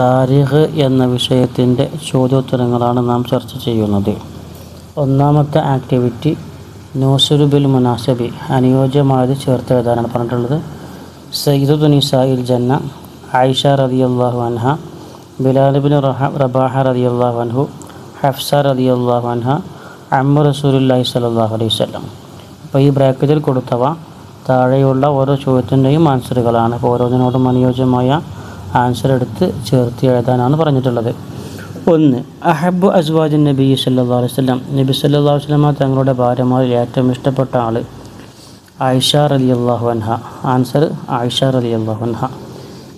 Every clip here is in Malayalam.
താരിഖ് എന്ന വിഷയത്തിന്റെ ചോദ്യോത്തരങ്ങളാണ് നാം ചർച്ച ചെയ്യുന്നത്. ഒന്നാമത്തെ ആക്ടിവിറ്റി നോസുരു ബിൽ മുനാസബി അനുയോജ്യമായത് ചേർത്ത് എഴുതാനാണ് പറഞ്ഞിട്ടുള്ളത്. സയ്യിദു നിസായിൽ ജന്ന ആയിഷ റതിയല്ലാഹു അൻഹ ബിലാലിബിൻ റഹ റബാഹ റതിയല്ലാഹു അൻഹു ഹഫ്സ റതിയല്ലാഹു അൻഹ അമ്മ റസൂലുല്ലാഹി സലാഹു അലൈഹി വസല്ലം. അപ്പോൾ ഈ ബ്രാക്കറ്റിൽ കൊടുത്തവ താഴെയുള്ള ഓരോ ചോദ്യത്തിന്റെയും ആൻസറുകളാണ്. അപ്പോൾ ഓരോന്നിനോടും അനുയോജ്യമായ ആൻസർ എടുത്ത് ചേർത്ത് എഴുതാനാണ് പറഞ്ഞിട്ടുള്ളത്. ഒന്ന് അഹബു അസ്വാജ് നബി സല്ലാ അലൈഹി സ്വലം നബി സല്ലാ വസ്ലമ തങ്ങളുടെ ഭാര്യമാരിൽ ഏറ്റവും ഇഷ്ടപ്പെട്ട ആൾ ആയിഷ അലി അള്ളാഹു അൻഹ. ആൻസർ ആയിഷ അലി അള്ളാഹു അൻഹ.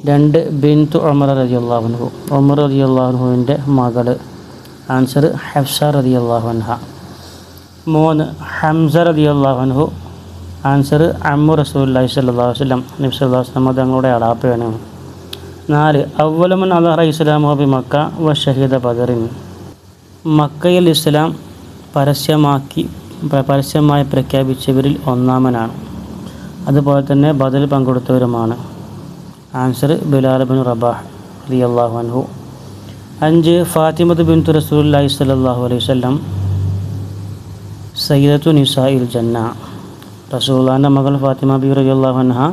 രണ്ട് ബിന്തു ഉമർ അലി അള്ളാഹുൻഹു ഉമർ അലി അള്ളാഹുനുവിന്റെ മകൾ ആൻസർ ഹഫ്സ അലി അള്ളാഹു അൻഹ. മൂന്ന് ഹംസ അലി അള്ളാഹുൻഹു ആൻസർ അമ്മു റസൂല്ലാഹി സ്വല്ലാ വസ്ലം നബി സല്ലാ വസ്ലമ തങ്ങളുടെ അളാപ്പയാണ്. നാല് അവലമൻ അലഹറ ഇസ്ലാം ഹബി മക്ക വ ഷഹീദ ബദറിൻ. മക്കയിൽ ഇസ്ലാം പരസ്യമാക്കി പരസ്യമായി പ്രഖ്യാപിച്ചവരിൽ ഒന്നാമനാണ്. അതുപോലെ തന്നെ ബദൽ പങ്കെടുത്തവരുമാണ്. Answer Bilal bin Rabah Ali അള്ളാഹു അൻഹു. അഞ്ച് ഫാത്തിമത്ത് ബിൻ റസൂല്ലാഹി സലാഹു അലൈഹി വസല്ലം സയ്യിദത്തു നിസായിൽ ജന്ന. റസൂല്ലാന്റെ മകൾ ഫാത്തിമ ബി റബി അള്ളാഹു അൻഹ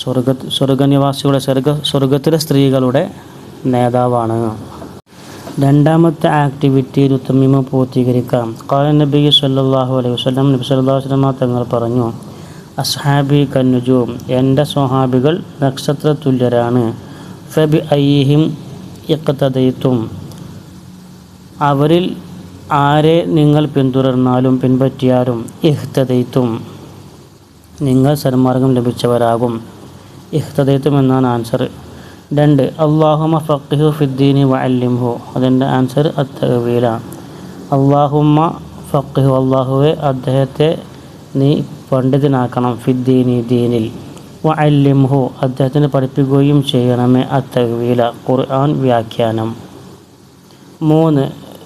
സ്വർഗ സ്വർഗനിവാസികളുടെ സ്വർഗ സ്വർഗത്തിലെ സ്ത്രീകളുടെ നേതാവാണ്. രണ്ടാമത്തെ ആക്ടിവിറ്റി രുത്തമിമ പൂർത്തീകരിക്കാം കാല നബി സല്ലല്ലാഹു അലൈഹി വസ്ലം നബി അലൈഹി തങ്ങൾ പറഞ്ഞു അസ്ഹാബി കന്നുജു എന്റെ സ്വഹാബികൾ നക്ഷത്ര തുല്യരാണ് ഫബി അയ്യഹിം ഇക്കതയിത്തും അവരിൽ ആരെ നിങ്ങൾ പിന്തുടർന്നാലും പിൻപറ്റിയാലും ഇഹ്തതയിത്തും നിങ്ങൾ സന്മാർഗം ലഭിച്ചവരാകും. ഇഹ്തദൈത്തും എന്നാണ് ആൻസർ. രണ്ട് അള്ളാഹുമ ഫഖിഹു ഫിദ്ദീനി വ അല്ലിംഹു അതിന്റെ ആൻസർ അത്തവീല അള്ളാഹുമ്മ ഫഖിഹു അള്ളാഹുവെ അദ്ദേഹത്തെ നീ പണ്ഡിതനാക്കണം ഫിദ്ദീനി ദീനിൽ. വ അല്ലിംഹു അദ്ദേഹത്തിന് പഠിപ്പിക്കുകയും ചെയ്യണമേ അത്തവീല ഖുർആൻ വ്യാഖ്യാനം. മൂന്ന്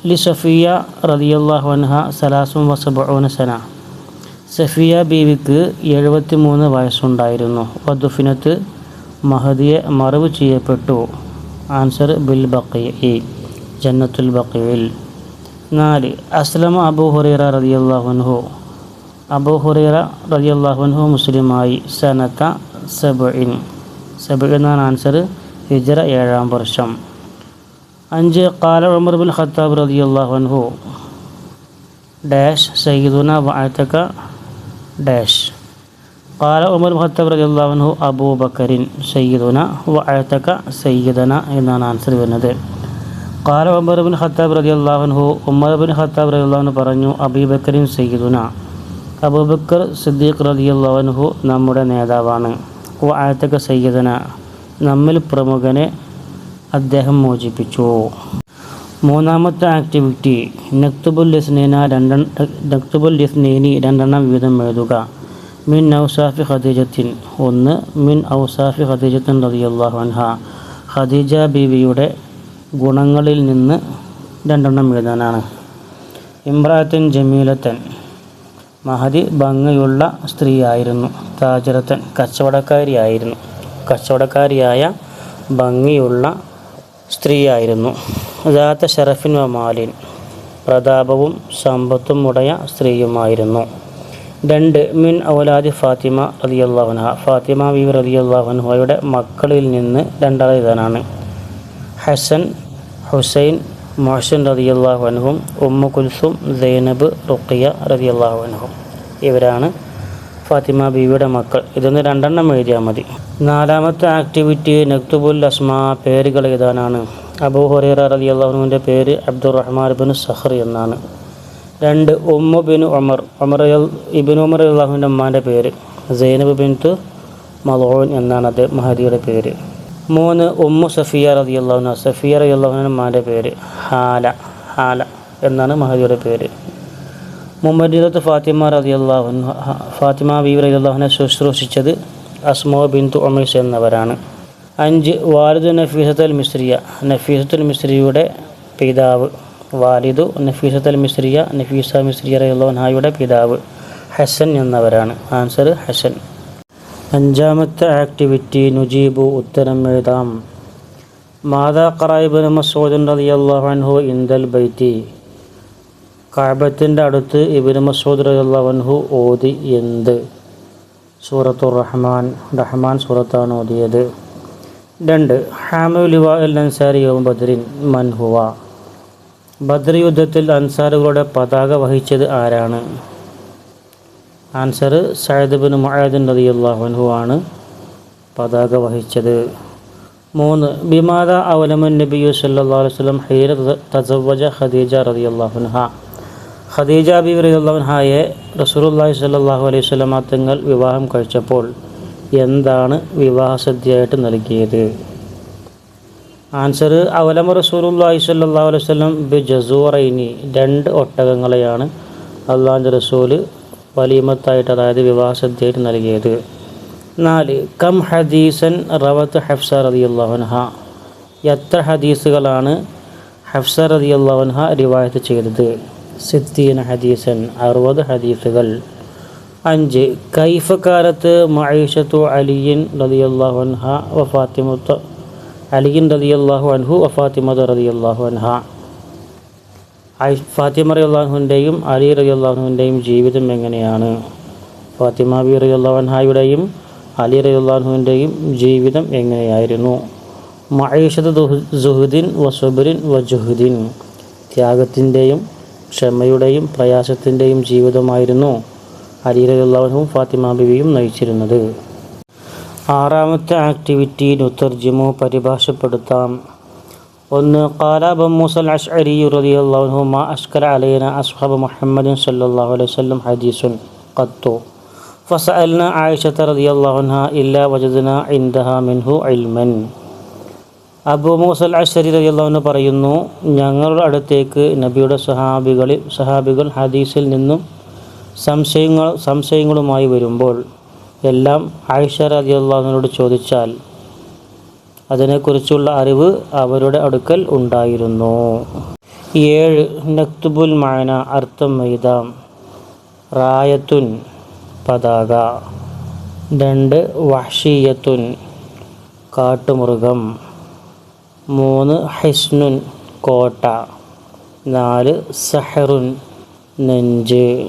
ലി സഫിയ റളിയല്ലാഹു അൻഹ സലാസും വസബഊന സന. സഫിയ ബീവിക്ക് എഴുപത്തി മൂന്ന് വയസ്സുണ്ടായിരുന്നു. വദുഫിനത്ത് മഹദിയെ മറവ് ചെയ്യപ്പെട്ടു. ആൻസർ ബിൽ ബക്കി ജന്നത്തുൽ ബക്കിയിൽ നാല് അസ്ലമ അബൂ ഹുറൈറ റതിയല്ലാഹുൻഹു അബൂ ഹുറൈറ റതിയല്ലാഹുൻഹു മുസ്ലിമായി സനത്ത സബിൻ സബിൻ എന്നാണ് ആൻസർ ഹിജറ ഏഴാം വർഷം. അഞ്ച് കാല ഉമർ ബിൻ ഖത്താബ് റളിയല്ലാഹു അൻഹു. ഡാഷ് സയ്യിദുന വഅതക ഡാഷ് കാല ഉമർ ഖത്താബ് റലി അള്ളാഹുഹു അബൂബക്കരിൻ സയ്യിദുന വഴത്തക്ക സയ്യിദന എന്നാണ് ആൻസർ വരുന്നത്. കാല ഉമർ ബിൻ ഹത്താബ് റതി അള്ളാഹുഹു ഉമർ ബിൻ ഹത്താബ് റതി അള്ളാഹു പറഞ്ഞു അബീബക്കരിൻ സയ്യിദുന. അബൂബക്കർ സിദ്ദീഖ് റതി അള്ളാഹുഹു നമ്മുടെ നേതാവാണ്. വഴത്തക്ക സയ്യിദന. നമ്മിൽ പ്രമുഖനെ അദ്ദേഹം മോചിപ്പിച്ചു. മൂന്നാമത്തെ ആക്ടിവിറ്റി നക്തുബുൽ ലിസ്നേന രണ്ടെണ്ണം നക്തുബുൽ ലിസ്നേനി രണ്ടെണ്ണം വീതം എഴുതുക. മിൻ ഔസാഫി ഖദീജത്തിൻ. ഒന്ന് മിൻ ഔസാഫി ഖദീജത്തിൻ റളിയല്ലാഹു അൻഹ. ഖദീജ ബീവിയുടെ ഗുണങ്ങളിൽ നിന്ന് രണ്ടെണ്ണം എഴുതാനാണ്. ഇമ്രാത്തൻ ജമീലത്തൻ. മഹദി ഭംഗിയുള്ള സ്ത്രീയായിരുന്നു. താജറത്തൻ കച്ചവടക്കാരിയായിരുന്നു. കച്ചവടക്കാരിയായ ഭംഗിയുള്ള സ്ത്രീയായിരുന്നു. ദാത്ത ഷറഫിൻ വമാലിൻ പ്രതാപവും സമ്പത്തും ഉടയ സ്ത്രീയുമായിരുന്നു. രണ്ട് മിൻ ഔലാദി ഫാത്തിമ റലിയല്ലാഹുൻഹ ഫാത്തിമ വി റലിയല്ലാഹുൻഹയുടെ മക്കളിൽ നിന്ന് രണ്ടാൾ ഇതാനാണ്. ഹസൻ ഹുസൈൻ മൊഹസിൻ റലിയല്ലാഹു അൻഹും ഉമ്മു കുൽസും സൈനബ് റുഖിയ റലിയല്ലാഹു അൻഹും. ഇവരാണ് ഫാത്തിമ ബീവിയുടെ മക്കൾ. ഇതൊന്ന് രണ്ടെണ്ണം എഴുതിയാൽ മതി. നാലാമത്തെ ആക്ടിവിറ്റി നക്തുബുൽ അസ്മാ പേരുകൾ എഴുതാനാണ് അബൂ ഹുറൈറ റലി അള്ളാഹുവിന്റെ പേര് അബ്ദുറഹ്മാൻ ബിൻ സഹർ എന്നാണ്. രണ്ട് Umm bin Umar Umar ibn Umar അള്ളാഹുവിന്റെ അമ്മാന്റെ പേര് സൈനബ് ബിൻ തു മലോൻ എന്നാണ് അത് മഹദിയുടെ പേര്. മൂന്ന് ഉമ്മു സഫിയ റതിയുള്ളവന സഫിയ അള്ളാഹുവിന്റെ ഉമ്മാന്റെ പേര് ഹാല ഹാല എന്നാണ് മഹദിയുടെ പേര്. മുമ്മദീദത്ത് ഫാത്തിമ റതി അള്ളാഹു ഫാത്തിമ ബി അള്ളാഹുനെ ശുശ്രൂഷിച്ചത് അസ്മോ ബിൻ തു ഒമൈസ് എന്നവരാണ്. അഞ്ച് വാലിദ് നഫീസത്തൽ മിസ്രിയ നഫീസത്തുൽ മിസ്രിയുടെ പിതാവ്. വാലിദു നഫീസത്തുൽ മിസ്രിയ നഫീസ മിസ്രിയ റതിയുള്ളവൻഹായുടെ പിതാവ്. ഹസൻ എന്നവരാണ്. Answer Hasan. അഞ്ചാമത്തെ ആക്ടിവിറ്റി നുജീബു ഉത്തരം എഴുതാം. മാതാ ഖറായിബ് മസൂദൻ റളിയല്ലാഹു അൻഹു ഇന്ദൽ ബൈത്തി. കാബത്തിന്റെ അടുത്ത് ഇബ്നു മസൂദ് റളിയല്ലാഹു അൻഹു ഓതി എന്ത്? സൂറത്തുർ റഹ്മാൻ റഹ്മാൻ സൂറത്താണ് ഓതിയത്. രണ്ട് ഹാമുലിവ എൽ അൻസാരി യോം ബദ്രിൻ മൻഹുവ ബദ്ർ യുദ്ധത്തിൽ അൻസാറുകളുടെ പതാക വഹിച്ചത് ആരാണ്? ആൻസർ സയദ് ബിൻ മുആദിൻ റളിയല്ലാഹു അൻഹു ആണ് പതാക വഹിച്ചത്. മൂന്ന് ബിമാദ അവലമൻ നബിയു അലൈഹി വസല്ലം ഹീര തസവ്വജ ഖദീജ റളിയല്ലാഹു അൻഹ. ഖദീജ ബി റളിയല്ലാഹു അൻഹയെ റസൂലുള്ളാഹി സ്വല്ലല്ലാഹു അലൈഹി വസല്ലം തങ്ങൾ വിവാഹം കഴിച്ചപ്പോൾ എന്താണ് വിവാഹ വിവാഹസദ്യയായിട്ട് നൽകിയത്? ആൻസർ അവലമ റസൂലുള്ളാഹി സ്വല്ലല്ലാഹു അലൈഹി വസല്ലം ബി ജസൂറൈനി രണ്ട് ഒട്ടകങ്ങളെയാണ് അള്ളാഹ് റസൂൽ വലീമത്തായിട്ട് അതായത് വിവാഹ വിവാഹസദ്യയായിട്ട് നൽകിയത്. നാല് കം ഹദീസൻ റവത്ത് ഹഫ്സ റതിയുള്ളവൻഹ എത്ര ഹദീസുകളാണ് ഹഫ്സ റതിയുള്ളവൻഹ റിവായത്ത് ചെയ്തത്? സിദ്ദീൻ ഹദീസൻ അറുപത് ഹദീസുകൾ. അഞ്ച് കൈഫ കാലത്ത് അലിയൻ റതിയല്ലാഹു അൻഹ വഫാത്തിമത്ത് അലിയൻ റതിയല്ലാഹു അൻഹു വ റതിയല്ലാഹു അൻഹ. ഫാത്തിമ റളിയല്ലാഹുവിന്റെയും അലി റളിയല്ലാഹുവിന്റെയും ജീവിതം എങ്ങനെയാണ്? ഫാത്തിമ ബി റളിയല്ലാഹുവിന്റെയും അലി റളിയല്ലാഹുവിന്റെയും ജീവിതം എങ്ങനെയായിരുന്നു? മഹീഷത്ത് ജുഹുദ്ദീൻ വ വജുഹുദ്ദീൻ ത്യാഗത്തിന്റെയും ക്ഷമയുടെയും പ്രയാസത്തിന്റെയും ജീവിതമായിരുന്നു. അലിറയുള്ളവനും ഫാത്തിമ ബിബിയും നയിച്ചിരുന്നത്. ആറാമത്തെ ആക്ടിവിറ്റി നുത്തർജിമു പരിഭാഷപ്പെടുത്താം. ഒന്ന് കാലാബം മൂസൽ അഷ്അരി റതിയല്ലാഹു മാ അഷ്കർ അലൈന അസ്ഹബ് മുഹമ്മദ് സല്ലാഹു അലൈഹി വല്ലം ഹദീസുൻ ഖത്തു. ഫസഅൽന ആയിഷത്ത റതിയല്ലാഹുൻഹ ഇല്ല വജദന ഇന്ദഹ മിൻഹു ഇൽമൻ. അബു മൂസൽ അഷ്അരി റതിയല്ലാഹുന് പറയുന്നു ഞങ്ങളുടെ അടുത്തേക്ക് നബിയുടെ സഹാബികളിൽ സഹാബികൾ ഹദീസിൽ നിന്നും സംശയങ്ങൾ സംശയങ്ങളുമായി വരുമ്പോൾ എല്ലാം ആയിഷ റളിയല്ലാഹുവിനോട് ചോദിച്ചാൽ അതിനെക്കുറിച്ചുള്ള അറിവ് അവരുടെ അടുക്കൽ ഉണ്ടായിരുന്നു. ഏഴ് നക്തുബുൽ മാന അർത്ഥം എഴുതാം. റായത്തുൻ പതാക. രണ്ട് വഷീയത്തുൻ കാട്ടുമൃഗം. മൂന്ന് ഹിസ്നുൻ കോട്ട. നാല് സഹറുൻ നെഞ്ച്.